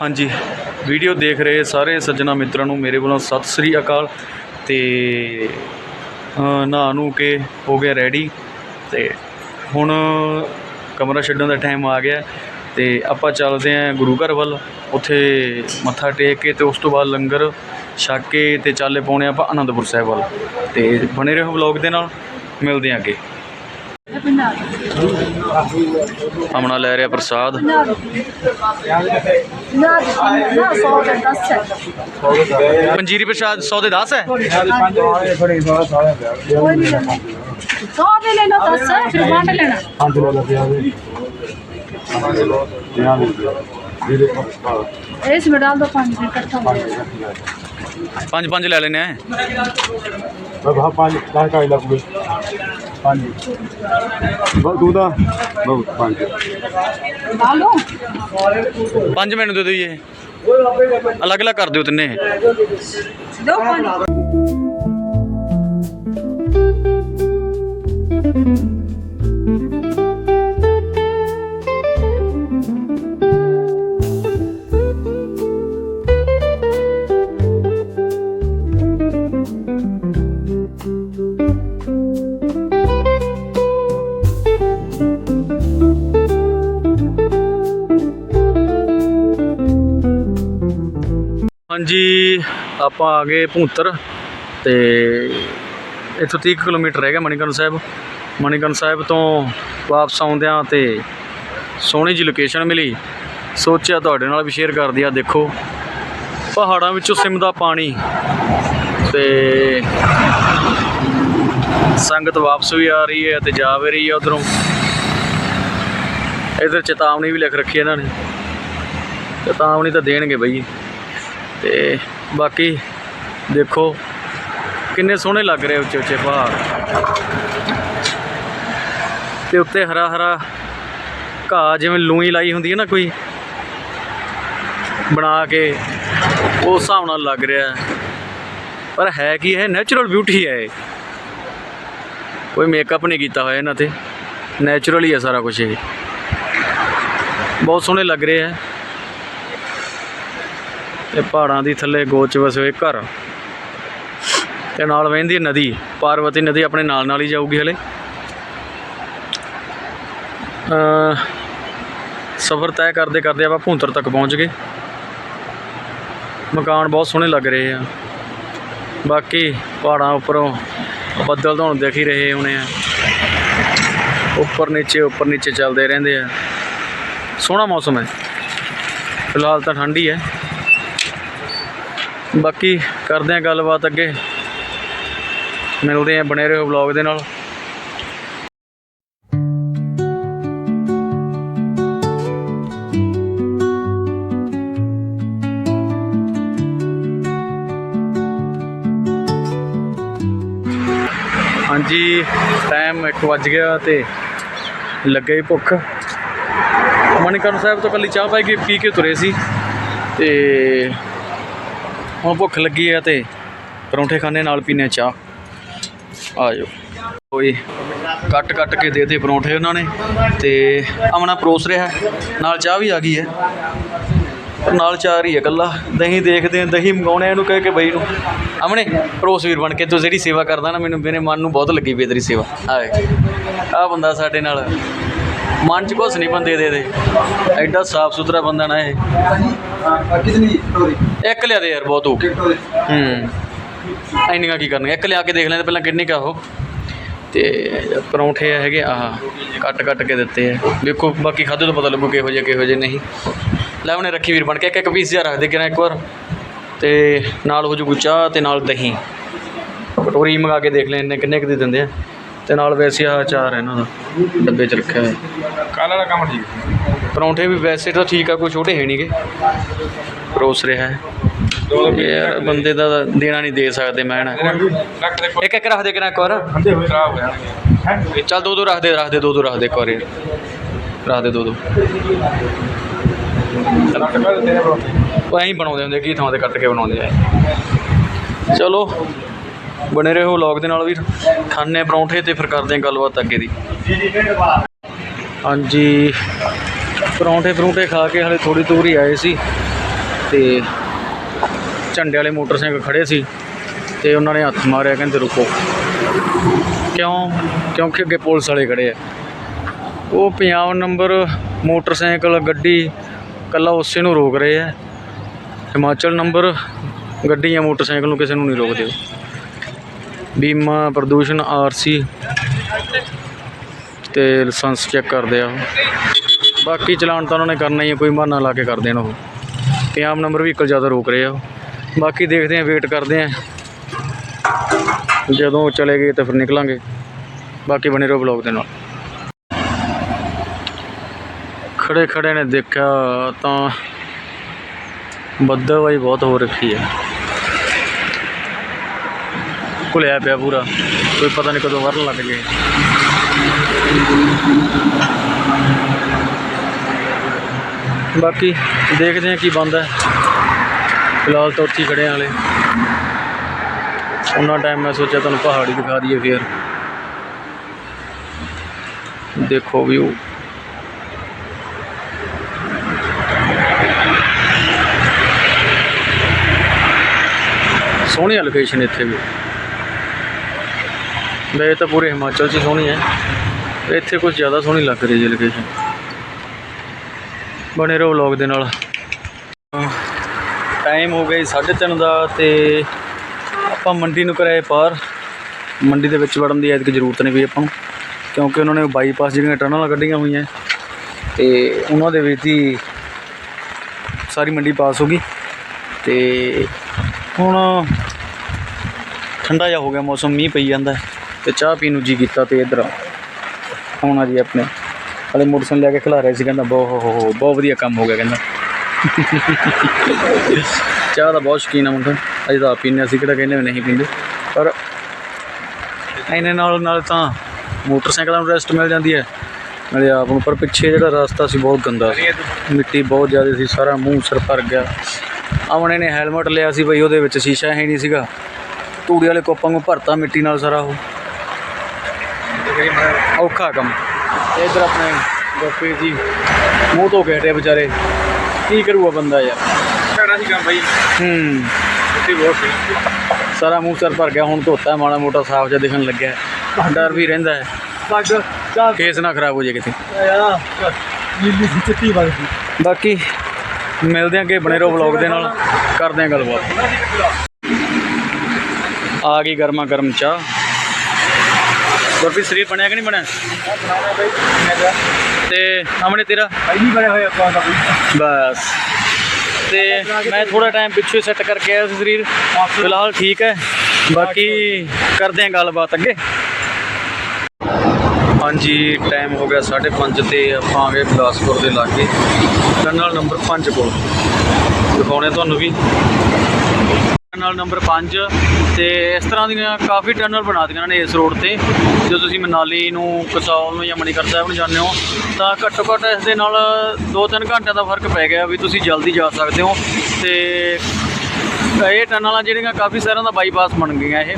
ਹਾਂਜੀ ਵੀਡੀਓ ਦੇਖ ਰਹੇ ਸਾਰੇ ਸੱਜਣਾ ਮਿੱਤਰਾਂ ਨੂੰ, ਮੇਰੇ ਵੱਲੋਂ ਸਤਿ ਸ੍ਰੀ ਅਕਾਲ। ਤੇ ਨਹਾ ਨੂੰ ਕੇ ਹੋ ਗਿਆ ਰੈਡੀ ਤੇ ਹੁਣ ਕਮਰਾ ਛੱਡਣ ਦਾ ਟਾਈਮ ਆ ਗਿਆ। ਤੇ ਆਪਾਂ ਚੱਲਦੇ ਆਂ ਗੁਰੂ ਘਰ ਵੱਲ। ਉੱਥੇ ਮੱਥਾ ਟੇਕ ਕੇ ਤੇ ਉਸ ਤੋਂ ਬਾਅਦ ਲੰਗਰ ਛੱਕ ਕੇ ਤੇ ਚਾਲੇ ਪਾਉਣੇ ਆਪਾਂ ਆਨੰਦਪੁਰ ਸਾਹਿਬ ਵੱਲ। ਤੇ ਬਣੇ ਰਹੋ ਵਲੌਗ ਦੇ ਨਾਲ। ਮਿਲਦੇ ਆਂ ਅੱਗੇ। ਹਮਣਾ ਲੈ ਰਿਹਾ ਪ੍ਰਸਾਦ। ਪੰਜੀਰੀ ਪ੍ਰਸਾਦ 100 ਦੇ 10 ਹੈ ਸੌ ਦੇ ਲੈਣਾ ਹੈ? ਪੰਜ ਪੰਜ ਲੈ ਲੈਣੇ ਆ। ਬਾਬਾ ਪੰਜ ਕਾਹ ਕਾਹ ਲੱਗੂਗੇ। ਹਾਂਜੀ। ਤੂੰ ਦਾ? ਬਹੁਤ ਪੰਜ ਹਾਲੋ ਮਿੰਟ ਦੇ ਦਿਓ ਜੀ ਅਲੱਗ-ਅਲੱਗ ਕਰ ਦਿਓ ਤਿੰਨੇ ਦੋ ਪੰਜ। ਹਾਂਜੀ ਆਪਾਂ ਆ ਗਏ ਭੂੰਤਰ ਤੇ ਇੱਥੋਂ 30 ਕੁ ਕਿਲੋਮੀਟਰ ਰਹਿ ਗਿਆ ਮਣੀਕਰਨ ਸਾਹਿਬ। ਮਣੀਕਰਨ ਸਾਹਿਬ ਤੋਂ ਵਾਪਸ ਆਉਂਦਿਆਂ ਤੇ ਸੋਹਣੀ ਜੀ ਲੋਕੇਸ਼ਨ ਮਿਲੀ। ਸੋਚਿਆ ਤੁਹਾਡੇ ਨਾਲ ਵੀ ਸ਼ੇਅਰ ਕਰ ਦਿਆ, ਦੇਖੋ। ਪਹਾੜਾਂ ਵਿੱਚੋਂ ਸਿਮਦਾ ਪਾਣੀ ਤੇ ਸੰਗਤ ਵਾਪਸ ਵੀ ਆ ਰਹੀ ਹੈ ਤੇ ਜਾ ਵੀ ਰਹੀ ਹੈ ਉਧਰੋਂ। ਇਧਰ ਚੇਤਾਵਨੀ ਵੀ ਲਿਖ ਰੱਖੀ ਇਹਨਾਂ ਨੇ। ਚੇਤਾਵਨੀ ਤਾਂ ਦੇਣਗੇ ਬਈ। ਤੇ ਬਾਕੀ ਦੇਖੋ ਕਿੰਨੇ ਸੋਹਣੇ ਲੱਗ ਰਹੇ ਉੱਚੇ ਉੱਚੇ ਪਹਾੜ। ਤੇ ਉੱਤੇ ਹਰਾ ਹਰਾ ਘਾਹ ਜਿਵੇਂ ਲੂਈ ਲਾਈ ਹੁੰਦੀ ਹੈ ਨਾ ਕੋਈ ਬਣਾ ਕੇ, ਉਸ ਹਿਸਾਬ ਨਾਲ ਲੱਗ ਰਿਹਾ। ਪਰ ਹੈ ਕੀ ਹੈ ਨੈਚੁਰਲ ਬਿਊਟੀ ਹੈ ਇਹ। ਕੋਈ ਮੇਕਅਪ ਨਹੀਂ ਕੀਤਾ ਹੋਇਆ ਇਹਨਾਂ ਤੇ। ਨੈਚੁਰਲ ਹੀ ਹੈ ਸਾਰਾ ਕੁਝ ਇਹ। ਬਹੁਤ ਸੋਹਣੇ ਲੱਗ ਰਹੇ ਹੈ ਤੇ ਪਹਾੜਾਂ ਦੀ ਥੱਲੇ ਗੋਚ ਵਸੇ ਹੋਏ ਘਰ। ਤੇ ਨਾਲ ਵਹਿੰਦੀ ਨਦੀ, ਪਾਰਵਤੀ ਨਦੀ ਆਪਣੇ ਨਾਲ ਨਾਲ ਹੀ ਜਾਊਗੀ ਹਲੇ। ਸਫ਼ਰ ਤੈਅ ਕਰਦੇ ਕਰਦੇ ਆਪਾਂ ਭੂੰਤਰ ਤੱਕ ਪਹੁੰਚ ਗਏ। ਮਕਾਨ ਬਹੁਤ ਸੋਹਣੇ ਲੱਗ ਰਹੇ ਆ। ਬਾਕੀ ਪਹਾੜਾਂ ਉੱਪਰੋਂ ਬੱਦਲ ਤੁਹਾਨੂੰ ਦਿਖ ਹੀ ਰਹੇ ਹੋਣੇ ਆ। ਉੱਪਰ ਨੀਚੇ ਉੱਪਰ ਨੀਚੇ ਚੱਲਦੇ ਰਹਿੰਦੇ ਆ। ਸੋਹਣਾ ਮੌਸਮ ਹੈ। ਫਿਲਹਾਲ ਤਾਂ ਠੰਡ ਹੀ ਹੈ। ਬਾਕੀ ਕਰਦੇ ਆ ਗੱਲਬਾਤ ਅੱਗੇ। ਮਿਲਦੇ ਆ ਬਣੇ ਰਹੋ ਵਲੌਗ ਦੇ ਨਾਲ। ਹਾਂਜੀ ਟਾਈਮ 1 ਵੱਜ ਗਿਆ ਤੇ ਲੱਗੇ ਭੁੱਖ। ਮਣੀਕਰਨ ਸਾਹਿਬ ਤੋਂ ਕੱਲੀ ਚਾਹ ਪਾਈ, ਕੇ ਪੀ ਕੇ ਤੁਰੇ ਸੀ। ਤੇ ਹੁਣ ਭੁੱਖ ਲੱਗੀ ਹੈ ਤੇ ਪਰੌਂਠੇ ਖਾਣੇ ਨਾਲ ਪੀਨੇ ਚਾਹ। ਆ ਜਾਓ ਕੋਈ ਕੱਟ ਕੱਟ ਕੇ ਦੇ ਦੇ ਪਰੌਂਠੇ ਉਹਨਾਂ ਨੇ ਤੇ ਅਮਨਾ ਪਰੋਸ ਰਿਹਾ। ਨਾਲ ਚਾਹ ਵੀ ਆ ਗਈ ਹੈ। ਪਰ ਨਾਲ ਚਾਹ ਰਹੀ ਹੈ ਇਕੱਲਾ। ਦਹੀਂ ਦੇਖਦੇ ਆ ਦਹੀਂ ਮੰਗਾਉਣੇ ਇਹਨੂੰ ਕਹਿ ਕੇ ਬਈ ਨੂੰ। ਅਮਨੇ ਪਰੋਸ ਵੀਰ ਬਣ ਕੇ ਤੂੰ ਜਿਹੜੀ ਸੇਵਾ ਕਰਦਾ ਨਾ, ਮੈਨੂੰ ਮੇਰੇ ਮਨ ਨੂੰ ਬਹੁਤ ਲੱਗੀ ਪਈ ਤੇਰੀ ਸੇਵਾ। ਆਏ। ਆ ਬੰਦਾ ਸਾਡੇ ਨਾਲ। ਮਨ ਚ ਕੁਛ ਨਹੀਂ ਬੰਦੇ ਦੇ ਦੇ ਐਡਾ ਸਾਫ਼ ਸੁਥਰਾ ਬੰਦਾ ਨਾ ਇਹ। ਇੱਕ ਲਿਆ ਦੇ ਯਾਰ ਬਹੁਤ ਹੋ ਸਟੋਰੀ ਹੂੰ। ਐਨੀਆਂ ਕੀ ਕਰਨਗੇ? ਇੱਕ ਲਿਆ ਕੇ ਦੇਖ ਲੈਂਦੇ ਪਹਿਲਾਂ ਕਿੰਨੀ ਕਾ ਉਹ। ਤੇ ਪਰੌਂਠੇ ਹੈਗੇ, ਆਹ ਕੱਟ ਕੱਟ ਕੇ ਦਿੱਤੇ ਆ। ਵੇਖੋ ਬਾਕੀ ਖਾਦੇ ਤੋਂ ਪਤਾ ਲੱਗੂ ਕਿਹੋ ਜਿਹੇ ਕਿਹੋ ਜਿਹੇ ਨਹੀਂ। ਲੈ ਉਹਨੇ ਰੱਖੀ ਵੀਰ ਬਣ ਕੇ, ਇੱਕ ਇੱਕ ਪੀਸ ਜਿਹਾ ਰੱਖ ਦੇ ਕਿਰਾ ਇੱਕ ਵਾਰ। ਤੇ ਨਾਲ ਹੋ ਜੂ ਚਾਹ ਤੇ ਨਾਲ ਦਹੀਂ। ਕਟੋਰੀ ਮੰਗਾ ਕੇ ਦੇਖ ਲੈਂਦੇ ਕਿੰਨੇ ਕੁ ਦੇ ਦਿੰਦੇ ਆ। ਤੇ ਨਾਲ ਵੈਸੇ ਆ ਚਾਰ ਹੈ ਇਹਨਾਂ ਦਾ ਡੱਬੇ 'ਚ ਰੱਖਿਆ ਹੋਇਆ। ਕੱਲ ਵਾਲਾ ਕੰਮ ਠੀਕ ਪਰੌਂਠੇ ਵੀ ਵੈਸੇ ਤਾਂ ਠੀਕ ਆ ਕੋਈ ਛੋਟੇ ਹੈ ਨਹੀਂਗੇ ਪਰੋਸ ਰਿਹਾ ਹੈ। ਯਾਰ ਬੰਦੇ ਦਾ ਦੇਣਾ ਨਹੀਂ ਦੇ ਸਕਦੇ ਮੈਂ ਨਾ। ਇੱਕ ਇੱਕ ਰੱਖ ਦੇ ਕਿਨਾ ਕੋਰ ਚੱਲ ਦੋ ਦੋ ਰੱਖ ਦੇ ਰੱਖ ਦੇ ਦੋ ਦੋ ਰੱਖ ਦੇ ਕੋਰ ਰੱਖ ਦੇ ਦੋ ਦੋ। ਉਹ ਐਂ ਬਣਾਉਂਦੇ ਹੁੰਦੇ ਕੀ ਥਾਂ ਤੇ ਕੱਟ ਕੇ ਬਣਾਉਂਦੇ ਆ। ਚਲੋ। ਬਣੇ ਰਹੋ ਵਲੌਗ ਦੇ ਨਾਲ ਵੀਰ। ਖਾਣੇ ਪਰੌਂਠੇ ਤੇ ਫਿਰ ਕਰਦੇ ਹਾਂ ਗੱਲਬਾਤ ਅੱਗੇ ਦੀ। ਹਾਂਜੀ, ਪਰੌਂਠੇ ਪਰੌਂਠੇ ਖਾ ਕੇ ਹਲੇ ਥੋੜੀ ਦੂਰ ਹੀ ਆਏ ਸੀ ਤੇ ਝੰਡੇ ਵਾਲੇ ਮੋਟਰਸਾਈਕਲ ਖੜੇ ਸੀ ਤੇ ਉਹਨਾਂ ਨੇ ਹੱਥ ਮਾਰਿਆ, ਕਹਿੰਦੇ ਰੁਕੋ। ਕਿਉਂ? ਕਿਉਂਕਿ ਅੱਗੇ ਪੁਲਿਸ ਵਾਲੇ ਖੜੇ ਆ। ਉਹ ਪੰਜਾਬ ਨੰਬਰ ਮੋਟਰਸਾਈਕਲ, ਗੱਡੀ ਕੱਲਾ ਉਸੇ ਨੂੰ ਰੋਕ ਰਹੇ ਆ। ਹਿਮਾਚਲ ਨੰਬਰ ਗੱਡੀ ਜਾਂ ਮੋਟਰਸਾਈਕਲ ਨੂੰ ਕਿਸੇ ਨੂੰ ਨਹੀਂ ਰੋਕਦੇ। ਉਹ। ਬੀਮਾ, ਪ੍ਰਦੂਸ਼ਣ ਆਰਸੀ ਤੇ ਲਾਇਸੈਂਸ ਚੈੱਕ ਕਰਦੇ ਆ ਬਾਕੀ ਚਲਾਨ ਤਾਂ ਉਹਨਾਂ ਨੇ ਕਰਨਾ ਹੀ ਹੈ ਕੋਈ ਬਹਾਨਾ ਲਾ ਕੇ ਕਰ ਦੇਣ ਉਹ। ਪੰਜਾਬ ਨੰਬਰ ਵਹੀਕਲ ਜ਼ਿਆਦਾ ਰੋਕ ਰਹੇ ਆ ਬਾਕੀ ਦੇਖਦੇ ਆ, ਵੇਟ ਕਰਦੇ ਆ। ਜਦੋਂ ਚਲੇ ਗਏ ਤਾਂ ਫਿਰ ਨਿਕਲਾਂਗੇ। ਬਾਕੀ ਬਣੇ ਰਹੋ ਬਲੌਗ ਦੇ ਨਾਲ। ਖੜੇ ਖੜੇ ਨੇ ਦੇਖਿਆ ਤਾਂ ਬੱਦਲਵਾਈ ਬਹੁਤ ਹੋ ਰੱਖੀ ਹੈ ਘੁਲਿਆ ਪਿਆ ਪੂਰਾ। ਕੋਈ ਪਤਾ ਨਹੀਂ ਕਦੋਂ ਵਰਨ ਲੱਗ ਗਏ ਬਾਕੀ ਦੇਖਦੇ ਹਾਂ ਕੀ ਬਣਦਾ ਹੈ। ਫਿਲਹਾਲ ਤਾਂ ਉੱਥੇ ਹੀ ਖੜੇ ਹਾਂ ਉਹਨਾਂ ਟਾਈਮ ਮੈਂ ਸੋਚਿਆ ਤੁਹਾਨੂੰ ਪਹਾੜੀ ਦਿਖਾ ਦਈਏ ਫੇਰ। ਦੇਖੋ ਵਿਊ ਸੋਹਣੀ ਲੋਕੇਸ਼ਨ ਇੱਥੇ ਵੀ। ਵੈਸੇ ਤਾਂ ਪੂਰੇ ਹਿਮਾਚਲ 'ਚ ਹੀ ਸੋਹਣੀ ਹੈ। ਇੱਥੇ ਕੁਝ ਜ਼ਿਆਦਾ ਸੋਹਣੀ ਲੱਗ ਰਹੀ ਹੈ ਲੋਕੇਸ਼ਨ ਬਣੇ ਰਹੋ ਵਲੌਗ ਦੇ ਨਾਲ। ਟਾਈਮ ਹੋ ਗਿਆ 3:30 ਦਾ ਤੇ ਆਪਾਂ ਮੰਡੀ ਨੂੰ ਕਰਾਏ ਪਾਰ। ਮੰਡੀ ਦੇ ਵਿੱਚ ਵੜਨ ਦੀ ਐਤਕ ਜ਼ਰੂਰਤ ਨਹੀਂ ਪਈ ਆਪਾਂ ਨੂੰ, ਕਿਉਂਕਿ ਉਹਨਾਂ ਨੇ ਬਾਈਪਾਸ ਜਿਹੜੀਆਂ ਟਨਲਾਂ ਕੱਢੀਆਂ ਹੋਈਆਂ। ਤੇ ਉਹਨਾਂ ਦੇ ਵਿੱਚ ਹੀ ਸਾਰੀ ਮੰਡੀ ਪਾਸ ਹੋ ਗਈ। ਤੇ ਹੁਣ ਠੰਡਾ ਜਿਹਾ ਹੋ ਗਿਆ ਮੌਸਮ, ਮੀਂਹ ਪਈ ਜਾਂਦਾ। ਤੇ ਚਾਹ ਪੀਣ ਨੂੰ ਜੀ ਕੀਤਾ ਤੇ ਇੱਧਰ ਆਉਣਾ ਜੀ ਆਪਣੇ। ਹਲੇ ਮੋਟਰਸਾਈਕਲ ਲੈ ਕੇ ਖਿਲਾ ਰਹੇ ਸੀ, ਕਹਿੰਦਾ ਬਹੁਤ ਹੋ ਹੋ ਬਹੁਤ ਵਧੀਆ ਕੰਮ ਹੋ ਗਿਆ ਕਹਿੰਦਾ। ਚਾਹ ਦਾ ਬਹੁਤ ਸ਼ੌਕੀਨ ਆ ਮੁੰਡਾ, ਅਜੇ ਤਾਂ ਆਪ ਪੀਂਦੇ ਅਸੀਂ ਕਿਹੜਾ ਕਹਿੰਦੇ ਵੀ ਨਹੀਂ ਪੀਂਦੇ। ਪਰ ਇਹਨੇ ਨਾਲ ਨਾਲ ਤਾਂ ਮੋਟਰਸਾਈਕਲਾਂ ਨੂੰ ਰੈਸਟ ਮਿਲ ਜਾਂਦੀ ਹੈ। ਨਾਲੇ ਆਪ ਨੂੰ, ਪਰ ਪਿੱਛੇ ਜਿਹੜਾ ਰਸਤਾ ਸੀ ਬਹੁਤ ਗੰਦਾ ਸੀ। ਮਿੱਟੀ ਬਹੁਤ ਜ਼ਿਆਦਾ ਸੀ, ਸਾਰਾ ਮੂੰਹ ਸਿਰ ਭਰ ਗਿਆ। ਆਵਣੇ ਨੇ ਹੈਲਮਟ ਲਿਆ ਸੀ ਬਈ, ਉਹਦੇ ਵਿੱਚ ਸ਼ੀਸ਼ਾ ਹੈ ਨਹੀਂ ਸੀਗਾ। ਤੂੜੀ ਵਾਲੇ ਕੋਪਾਂ ਨੂੰ ਭਰਤਾ ਮਿੱਟੀ ਨਾਲ ਸਾਰਾ ਉਹ। ਔਖਾ ਕੰਮ। ਇਧਰ ਆਪਣੇ ਗੋਪੀ ਜੀ ਮੂੰਹ ਕੇ ਹਟੇ ਵਿਚਾਰੇ। ਕੀ ਕਰੂਗਾ ਬੰਦਾ ਯਾਰ? ਭੈੜਾ ਸੀ ਕੰਮ ਬਾਈ। ਹੂੰ। ਉੱਥੇ ਬਹੁਤ ਸੀ ਸਾਰਾ ਮੂੰਹ ਸਿਰ ਭਰ ਗਿਆ ਹੁਣ ਧੋਤਾ ਮਾੜਾ ਮੋਟਾ ਸਾਫ਼ ਜਿਹਾ ਦਿਖਣ ਲੱਗਿਆ। ਡਰ ਵੀ ਰਹਿੰਦਾ ਹੈ। ਪੱਗ ਕੇਸ ਨਾ ਖਰਾਬ ਹੋ ਜਾਏ ਕਿਤੇ। ਯਾਰ ਨੀਲੀ ਸੀ ਚਿੱਟੀ ਵਾਲੀ ਸੀ। ਬਾਕੀ ਮਿਲਦੇ ਆਂ ਕਿ ਬਣੇ ਰਹੋ ਵਲੌਗ ਦੇ ਨਾਲ। ਕਰਦੇ ਆਂ ਗੱਲਬਾਤ। ਆ ਗਈ ਗਰਮਾ ਗਰਮ ਚਾਹ। ਗੁਰਪ੍ਰੀਤ ਸਰੀਰ ਬਣਿਆ ਕਿ ਨਹੀਂ ਬਣਿਆ? ਤਾਂ ਸਾਹਮਣੇ ਤੇਰਾ? ਪਹਿਲੀ ਬਣੇ ਹੋਏ ਆਪਾਂ ਦਾ ਬਸ। ਤੇ ਮੈਂ ਥੋੜਾ ਟਾਈਮ ਪਿੱਛੇ ਸੈੱਟ ਕਰਕੇ ਆਇਆ ਸੀ ਸਰੀਰ। ਫਿਲਹਾਲ ਠੀਕ ਹੈ। ਬਾਕੀ ਕਰਦੇ ਆਂ ਗੱਲਬਾਤ ਅੱਗੇ। ਹਾਂਜੀ ਟਾਈਮ ਹੋ ਗਿਆ 5:30 ਤੇ ਆਪਾਂ ਆ ਗਏ ਬਿਲਾਸਪੁਰ ਦੇ ਲਾਗੇ। ਟਨਲ ਨੰਬਰ 5 ਕੋਲ। ਦਿਖਾਉਣੇ ਤੁਹਾਨੂੰ ਵੀ। ਟਨਲ ਨੰਬਰ 5 ਤੇ ਇਸ ਤਰ੍ਹਾਂ ਦੀਆਂ ਕਾਫੀ ਟਨਲ ਬਣਾ ਦਿੱਤੀਆਂ ਨੇ ਇਸ ਰੋਡ ਤੇ। ਜੇ ਤੁਸੀਂ ਮਨਾਲੀ ਨੂੰ ਕਸੌਲ ਨੂੰ ਜਾਂ ਮਣੀਕਰ ਸਾਹਿਬ ਨੂੰ ਜਾਂਦੇ ਹੋ, ਤਾਂ ਘੱਟੋ ਘੱਟ ਇਸ ਦੇ ਨਾਲ 2-3 ਘੰਟਿਆਂ ਦਾ ਫ਼ਰਕ ਪੈ ਗਿਆ ਵੀ ਤੁਸੀਂ ਜਲਦੀ ਜਾ ਸਕਦੇ ਹੋ। ਤੇ ਇਹ ਟਨਲਾਂ ਜਿਹੜੀਆਂ ਕਾਫੀ ਸ਼ਹਿਰਾਂ ਦਾ ਬਾਈਪਾਸ ਬਣ ਗਈਆਂ ਇਹ।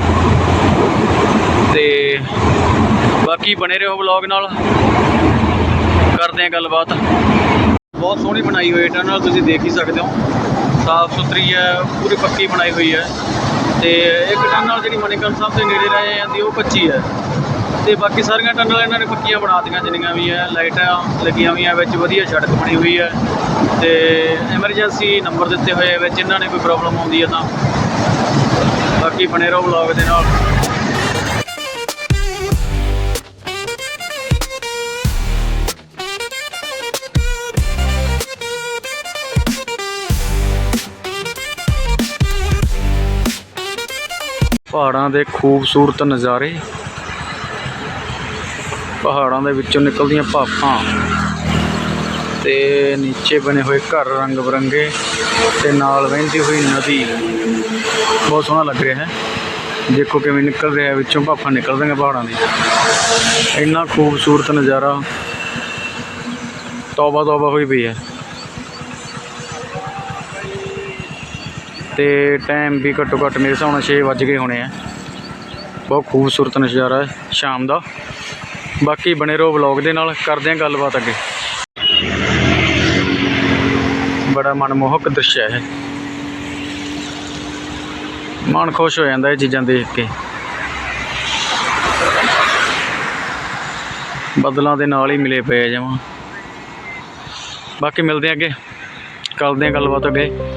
ਤੇ ਬਾਕੀ ਬਣੇ ਰਹੋ ਵਲੌਗ ਨਾਲ। ਕਰਦੇ ਆ ਗੱਲਬਾਤ। ਬਹੁਤ ਸੋਹਣੀ ਬਣਾਈ ਹੋਈ ਟਨਲ ਤੁਸੀਂ ਦੇਖ ਹੀ ਸਕਦੇ ਹੋ। ਸਾਫ਼ ਸੁਥਰੀ ਹੈ, ਪੂਰੀ ਪੱਕੀ ਬਣਾਈ ਹੋਈ ਹੈ। ਤੇ ਇੱਕ ਟਨਲ ਜਿਹੜੀ ਮਨੀਕਰਨ ਸਾਹਿਬ ਦੇ ਨੇੜੇ ਰਹਿ ਜਾਂਦੀ, ਉਹ ਕੱਚੀ ਹੈ। ਤੇ ਬਾਕੀ ਸਾਰੀਆਂ ਟਨਲ ਇਹਨਾਂ ਨੇ ਪੱਕੀਆਂ ਬਣਾ ਦਿੱਤੀਆਂ, ਜਿੰਨੀਆਂ ਵੀ ਹੈ, ਲਾਈਟਾਂ ਲੱਗੀਆਂ ਹੋਈਆਂ, ਵਿੱਚ ਵਧੀਆ ਸੜਕ ਬਣੀ ਹੋਈ ਹੈ। ਤੇ ਐਮਰਜੈਂਸੀ ਨੰਬਰ ਦਿੱਤੇ ਹੋਏ ਵਿੱਚ ਇਹਨਾਂ ਨੇ ਕੋਈ ਪ੍ਰੋਬਲਮ ਆਉਂਦੀ ਹੈ ਤਾਂ। ਬਾਕੀ ਬਣੇ ਰਹੋ ਵਲੌਗ ਦੇ ਨਾਲ। ਪਹਾੜਾਂ ਦੇ ਖੂਬਸੂਰਤ ਨਜ਼ਾਰੇ। ਪਹਾੜਾਂ ਦੇ ਵਿੱਚੋਂ ਨਿਕਲਦੀਆਂ ਭਾਫਾਂ ਤੇ ਨੀਚੇ ਬਣੇ ਹੋਏ ਘਰ ਰੰਗ ਬਰੰਗੇ ਤੇ ਨਾਲ ਵਹਿੰਦੀ ਹੋਈ ਨਦੀ। ਬਹੁਤ ਸੋਹਣਾ ਲੱਗ ਰਿਹਾ ਹੈ। ਦੇਖੋ ਕਿਵੇਂ ਨਿਕਲ ਰਿਹਾ ਵਿੱਚੋਂ ਭਾਫਾਂ ਨਿਕਲ ਰਹੀਆਂ ਪਹਾੜਾਂ ਦੀ। ਇੰਨਾ ਖੂਬਸੂਰਤ ਨਜ਼ਾਰਾ ਤੌਬਾ ਤੌਬਾ ਹੋਈ ਪਈ ਹੈ। ਤੇ ਟਾਈਮ ਵੀ ਘੱਟੋ ਘੱਟ ਮੇਰੇ ਹਿਸਾਬ ਨਾਲ 6 ਵੱਜ ਗਏ ਹੋਣੇ ਆ। ਬਹੁਤ ਖੂਬਸੂਰਤ ਨਜ਼ਾਰਾ ਹੈ ਸ਼ਾਮ ਦਾ। ਬਾਕੀ ਬਣੇ ਰਹੋ ਵਲੌਗ ਦੇ ਨਾਲ, ਕਰਦੇ ਹਾਂ ਗੱਲਬਾਤ ਅੱਗੇ। ਬੜਾ ਮਨਮੋਹਕ ਦ੍ਰਿਸ਼ ਹੈ ਮਨ ਖੁਸ਼ ਹੋ ਜਾਂਦਾ ਇਹ ਚੀਜ਼ਾਂ ਦੇਖ ਕੇ। ਬੱਦਲਾਂ ਦੇ ਨਾਲ ਹੀ ਮਿਲੇ ਪਏ ਜਮਾਂ। ਬਾਕੀ ਮਿਲਦੇ ਆ ਅੱਗੇ। ਕਰਦੇ ਆ ਗੱਲਬਾਤ ਅੱਗੇ।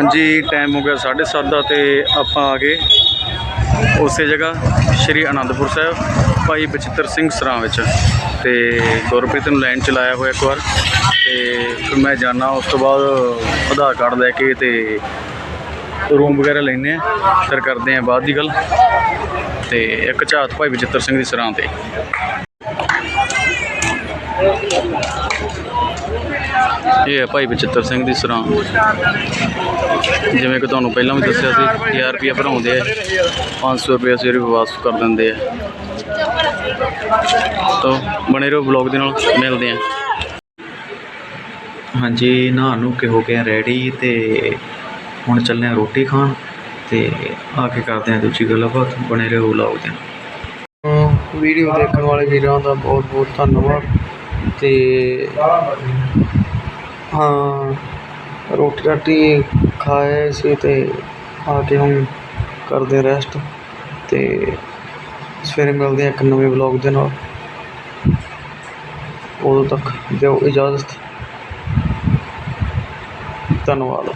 ਹਾਂਜੀ ਟਾਈਮ ਹੋ ਗਿਆ 7:30 ਦਾ ਤੇ ਆਪਾਂ ਆ ਗਏ ਉਸੇ ਜਗ੍ਹਾ, ਸ਼੍ਰੀ ਅਨੰਦਪੁਰ ਸਾਹਿਬ, ਭਾਈ ਬਚਿੱਤਰ ਸਿੰਘ ਸਰਾਂ ਵਿੱਚ। ਤੇ ਗੁਰਪ੍ਰੀਤ ਨੂੰ ਲਾਈਨ ਚ ਲਾਇਆ ਹੋਇਆ ਇੱਕ ਵਾਰ। ਤੇ ਫਿਰ ਮੈਂ ਜਾਣਾ ਉਸ ਤੋਂ ਬਾਅਦ ਆਧਾਰ ਕਾਰਡ ਲੈ ਕੇ ਤੇ ਰੂਮ ਵਗੈਰਾ ਲੈਣੇ ਆ ਫਿਰ ਕਰਦੇ ਆ ਬਾਅਦ ਦੀ ਗੱਲ। ਤੇ ਇੱਕ ਝਾਤ ਭਾਈ ਬਚਿੱਤਰ ਸਿੰਘ ਦੀ ਸਰਾਂ ਤੇ। ਇਹ ਹੈ ਭਾਈ ਬਚਿੱਤਰ ਸਿੰਘ ਦੀ ਸਰਾਂ। ਜਿਵੇਂ ਕਿ ਤੁਹਾਨੂੰ ਪਹਿਲਾਂ ਵੀ ਦੱਸਿਆ ਸੀ 1000 ਰੁਪਏ ਭਰਾਉਂਦੇ ਆ 500 ਰੁਪਏ ਸਵੇਰੇ ਵਾਪਸ ਕਰ ਦਿੰਦੇ ਆ। ਤਾਂ ਬਣੇ ਰਹੋ ਵਲੌਗ ਦੇ ਨਾਲ ਮਿਲਦੇ ਆ। ਹਾਂਜੀ ਨਹਾ ਨੂੰ ਕੇ ਹੋ ਗਏ ਆ ਰੈਡੀ ਤੇ ਹੁਣ ਚੱਲੇ ਆ ਰੋਟੀ ਖਾਣ ਤੇ ਆ ਕੇ ਕਰਦੇ ਆ ਦੂਜੀ ਗੱਲਬਾਤ। ਬਣੇ ਰਹੋ ਵਲੌਗ ਦੇ ਨਾਲ। ਵੀਡੀਓ ਦੇਖਣ ਵਾਲੇ ਵੀਰਾਂ ਦਾ ਬਹੁਤ ਬਹੁਤ ਧੰਨਵਾਦ ਤੇ ਹਾਂ ਰੋਟੀ ਰਾਟੀ ਖਾਏ ਸੀ ਅਤੇ ਆ ਕੇ ਹੁਣ ਕਰਦੇ ਰੈਸਟ ਅਤੇ ਸਵੇਰੇ ਮਿਲਦੇ ਹਾਂ ਇੱਕ ਨਵੇਂ ਵਲੌਗ ਦੇ ਨਾਲ। ਉਦੋਂ ਤੱਕ ਦਿਓ ਇਜਾਜ਼ਤ। ਧੰਨਵਾਦ।